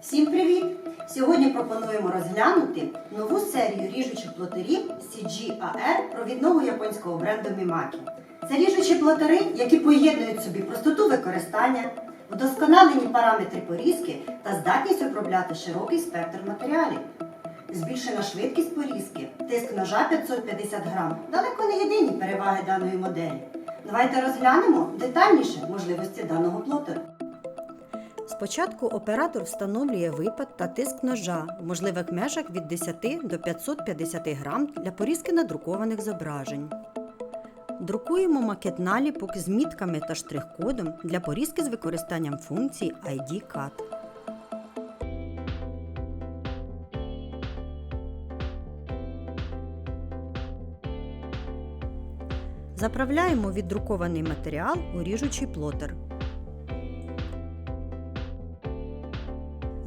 Всім привіт! Сьогодні пропонуємо розглянути нову серію ріжучих плотарів CGAR провідного японського бренду Mimaki. Це ріжучі плотари, які поєднують собі простоту використання, вдосконалені параметри порізки та здатність обробляти широкий спектр матеріалів. Збільшена швидкість порізки, тиск ножа 550 грам далеко не єдині переваги даної моделі. Давайте розглянемо детальніше можливості даного плотера. Спочатку оператор встановлює випад та тиск ножа в можливих межах від 10 до 550 грам для порізки надрукованих зображень. Друкуємо макет наліпок з мітками та штрих-кодом для порізки з використанням функції ID Cut. Заправляємо віддрукований матеріал у ріжучий плотер.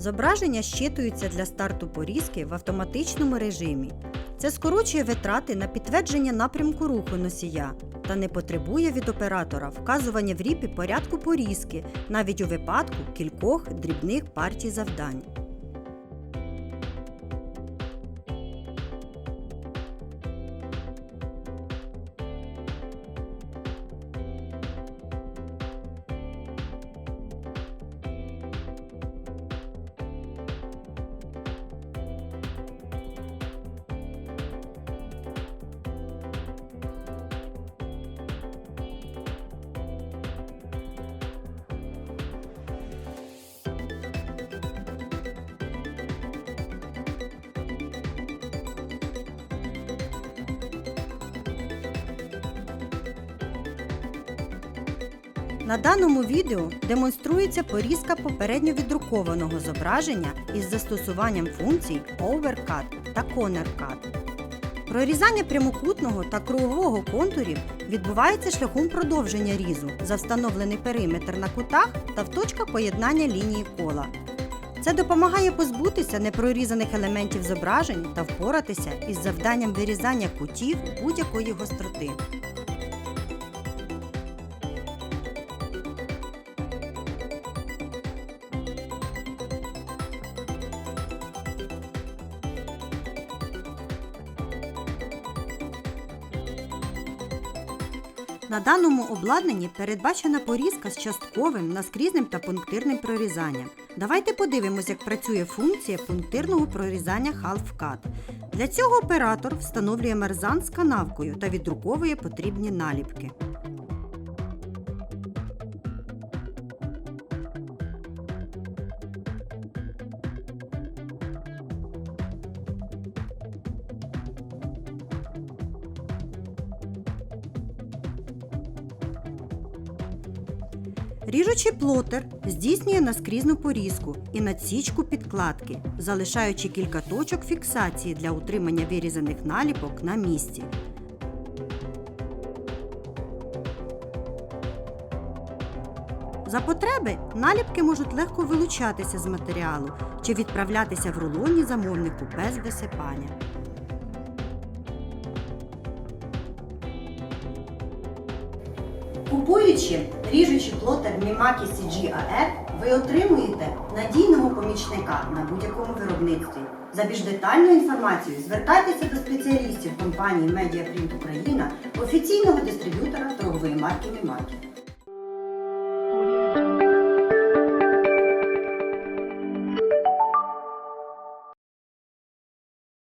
Зображення щитуються для старту порізки в автоматичному режимі. Це скорочує витрати на підтвердження напрямку руху носія та не потребує від оператора вказування в ріпі порядку порізки, навіть у випадку кількох дрібних партій завдань. На даному відео демонструється порізка попередньо віддрукованого зображення із застосуванням функцій Overcut та Corner Cut. Прорізання прямокутного та кругового контурів відбувається шляхом продовження різу за встановлений периметр на кутах та в точках поєднання лінії кола. Це допомагає позбутися непрорізаних елементів зображень та впоратися із завданням вирізання кутів будь-якої гостроти. На даному обладнанні передбачена порізка з частковим, наскрізним та пунктирним прорізанням. Давайте подивимось, як працює функція пунктирного прорізання Half Cut. Для цього оператор встановлює мерзан з канавкою та віддруковує потрібні наліпки. Ріжучий плотер здійснює наскрізну порізку і надсічку підкладки, залишаючи кілька точок фіксації для утримання вирізаних наліпок на місці. За потреби наліпки можуть легко вилучатися з матеріалу чи відправлятися в рулоні замовнику без висипання. Купуючи ріжучий плотер Mimaki CGAR, ви отримуєте надійного помічника на будь-якому виробництві. За більш детальною інформацією звертайтеся до спеціалістів компанії Mediaprint Україна, офіційного дистриб'ютора торгової марки Mimaki.